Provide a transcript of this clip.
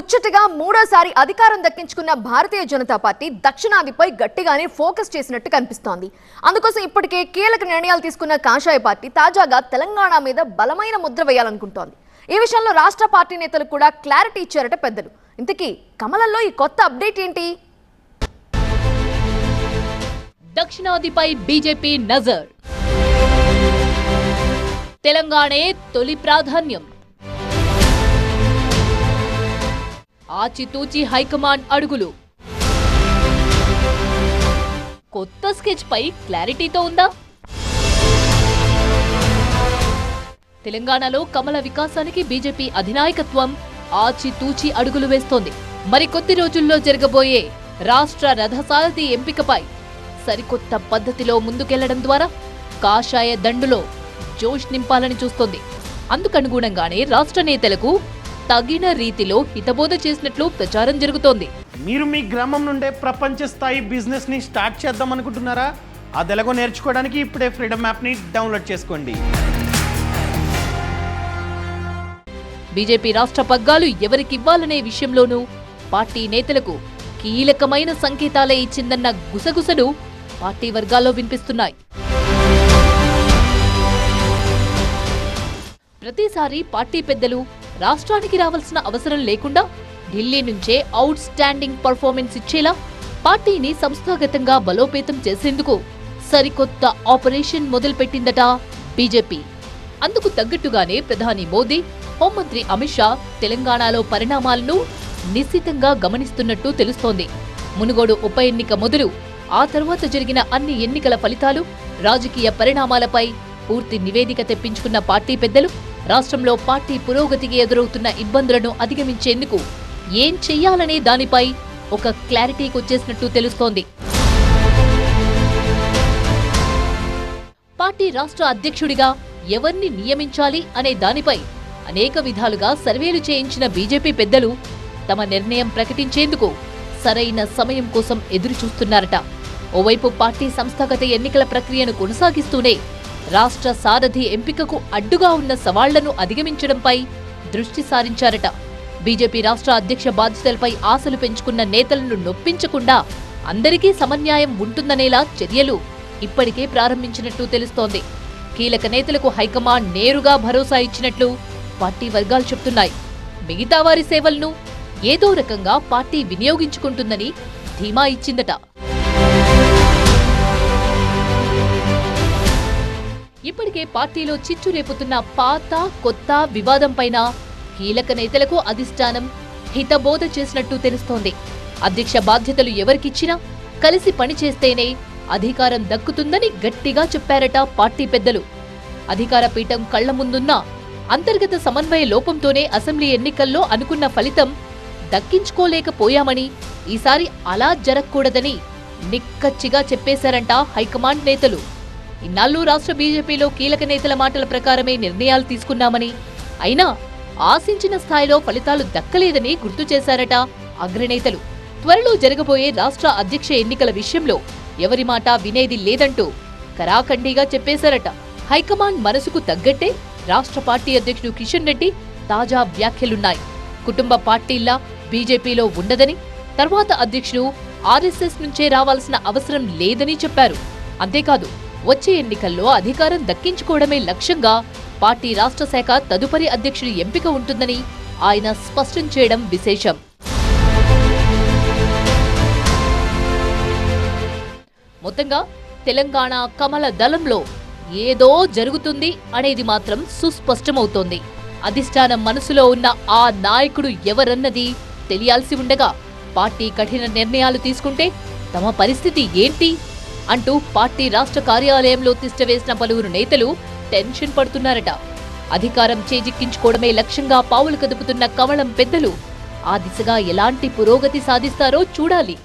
ముచ్చటగా మూడోసారి అధికారం దక్కించుకున్న భారతీయ జనతా పార్టీ దక్షిణాదిపై గట్టిగానే ఫోకస్ చేసినట్టు కనిపిస్తోంది. అందుకోసం ఇప్పటికే కీలక నిర్ణయాలు తీసుకున్న కాషాయ పార్టీ తాజాగా తెలంగాణ మీద బలమైన ముద్ర వేయాలనుకుంటోంది. ఈ విషయంలో రాష్ట్ర పార్టీ నేతలు కూడా క్లారిటీ ఇచ్చారట పెద్దలు. ఇంతకీ కమలంలో ఈ కొత్త అప్డేట్ ఏంటి? దక్షిణాదిపై బీజేపీ నజర్. తెలంగాణే తొలి ప్రాధాన్యం. ఆచితూచి హైకమాండ్ అడుగులు. కొత్త స్కెచ్ పై క్లారిటీతో ఉందా? తెలంగాణలో కమల వికాసానికి బీజేపీ అధినాయకత్వం ఆచితూచి అడుగులు వేస్తోంది. మరికొద్ది రోజుల్లో జరగబోయే రాష్ట్ర రథసారథి ఎంపికపై సరికొత్త పద్ధతిలో ముందుకెళ్ళడం ద్వారా కాషాయ దండులో జోష్ నింపాలని చూస్తోంది. అందుకనుగుణంగానే రాష్ట్ర నేతలకు తగిన రీతిలో హితబోధ చేసినట్లు ప్రచారం జరుగుతోంది. మీరు మీ గ్రామం నుండే ప్రపంచ స్థాయి బిజినెస్ని స్టార్ట్ చేద్దాం అనుకుంటున్నారా? అది ఎలాగో నేర్చుకోవడానికి ఇప్పుడే ఫ్రీడమ్ యాప్ని డౌన్లోడ్ చేసుకోండి. బీజేపీ రాష్ట్ర పగ్గాలు ఎవరికివ్వాలనే విషయంలోనూ పార్టీ నేతలకు కీలకమైన సంకేతాలే ఇచ్చిందన్న గుసగుసలు పార్టీ వర్గాల్లో వినిపిస్తున్నాయి. ప్రతిసారి పార్టీ పెద్దలు రాష్ట్రానికి రావాల్సిన అవసరం లేకుండా ఢిల్లీ నుంచే అవుట్ స్టాండింగ్ పర్ఫార్మెన్స్ ఇచ్చేలా పార్టీని సంస్థాగతంగా బలోపేతం చేసేందుకు సరికొత్త ఆపరేషన్ మొదలుపెట్టిందట బీజేపీ. అందుకు తగ్గట్టుగానే ప్రధాని మోదీ హోంమంత్రి అమిత్ షా తెలంగాణలో పరిణామాలను నిశ్చితంగా గమనిస్తున్నట్టు తెలుస్తోంది. మునుగోడు ఉప ఎన్నిక మొదలు ఆ తర్వాత జరిగిన అన్ని ఎన్నికల ఫలితాలు రాజకీయ పరిణామాలపై పూర్తి నివేదిక తెప్పించుకున్న పార్టీ పెద్దలు రాష్ట్రంలో పార్టీ పురోగతికి ఎదురవుతున్న ఇబ్బందులను అధిగమించేందుకు ఏం చెయ్యాలనే దానిపై ఒక క్లారిటీకి వచ్చేసినట్టు తెలుస్తోంది. పార్టీ రాష్ట్ర అధ్యక్షుడిగా ఎవర్ని నియమించాలి అనే దానిపై అనేక విధాలుగా సర్వేలు చేయించిన బీజేపీ పెద్దలు తమ నిర్ణయం ప్రకటించేందుకు సరైన సమయం కోసం ఎదురుచూస్తున్నారట. ఓవైపు పార్టీ సంస్థాగత ఎన్నికల ప్రక్రియను కొనసాగిస్తూనే రాష్ట్ర సారథి ఎంపికకు అడ్డుగా ఉన్న సవాళ్ళను అధిగమించడంపై దృష్టి సారించారట. బీజేపీ రాష్ట్ర అధ్యక్ష బాధ్యతలపై ఆశలు పెంచుకున్న నేతలను నొప్పించకుండా అందరికీ సమన్యాయం ఉంటుందనేలా చర్యలు ఇప్పటికే ప్రారంభించినట్టు తెలుస్తోంది. కీలక నేతలకు హైకమాండ్ నేరుగా భరోసా ఇచ్చినట్లు పార్టీ వర్గాలు చెప్తున్నాయి. మిగతా వారి సేవలను ఏదో రకంగా పార్టీ వినియోగించుకుంటుందని ధీమా ఇచ్చిందట. ఇప్పటికే పార్టీలో చిచ్చు రేపుతున్న పాత కొత్త వివాదంపైన కీలక నేతలకు అధిష్టానం హితబోధ చేసినట్టు తెలుస్తోంది. అధ్యక్ష బాధ్యతలు ఎవరికిచ్చినా కలిసి పనిచేస్తేనే అధికారం దక్కుతుందని గట్టిగా చెప్పారట పార్టీ పెద్దలు. అధికార పీఠం కళ్ళ ముందున్న అంతర్గత సమన్వయ లోపంతోనే అసెంబ్లీ ఎన్నికల్లో అనుకున్న ఫలితం దక్కించుకోలేకపోయామని ఈసారి అలా జరగకూడదని నిక్కచ్చిగా చెప్పేశారంట హైకమాండ్ నేతలు. ఇన్నాళ్ళు రాష్ట్ర బీజేపీలో కీలక నేతల మాటల ప్రకారమే నిర్ణయాలు తీసుకున్నామని. అయినా ఆశించిన స్థాయిలో ఫలితాలు దక్కలేదని గుర్తు చేశారట అగ్రనేతలు. త్వరలో జరగబోయే రాష్ట్ర అధ్యక్ష ఎన్నికల విషయంలో ఎవరి మాట వినేది లేదంటూ కరాఖండిగా చెప్పేశారట. హైకమాండ్ మనసుకు తగ్గట్టే రాష్ట్ర పార్టీ అధ్యక్షుడు కిషన్ రెడ్డి తాజా వ్యాఖ్యలున్నాయి. కుటుంబ పార్టీల్లా బీజేపీలో ఉండదని తర్వాత అధ్యక్షుడు ఆర్ఎస్ఎస్ నుంచే రావాల్సిన అవసరం లేదని చెప్పారు. అంతేకాదు వచ్చే ఎన్నికల్లో అధికారం దక్కించుకోవడమే లక్ష్యంగా పార్టీ రాష్ట్ర శాఖ తదుపరి అధ్యక్షుడి ఎంపిక ఉంటుందని ఆయన స్పష్టం చేయడం విశేషం. మొత్తంగా తెలంగాణ కమల దళంలో ఏదో జరుగుతుంది అనేది మాత్రం సుస్పష్టమవుతోంది. అధిష్టానం మనసులో ఉన్న ఆ నాయకుడు ఎవరన్నది తెలియాల్సి ఉండగా పార్టీ కఠిన నిర్ణయాలు తీసుకుంటే తమ పరిస్థితి ఏంటి? అంటూ పార్టీ రాష్ట్ర కార్యాలయంలో తిష్టవేసిన పలువురు నేతలు టెన్షన్ పడుతున్నారట. అధికారం చేజిక్కించుకోవడమే లక్ష్యంగా పావులు కదుపుతున్న కమలం పెద్దలు ఆ దిశగా ఎలాంటి పురోగతి సాధిస్తారో చూడాలి.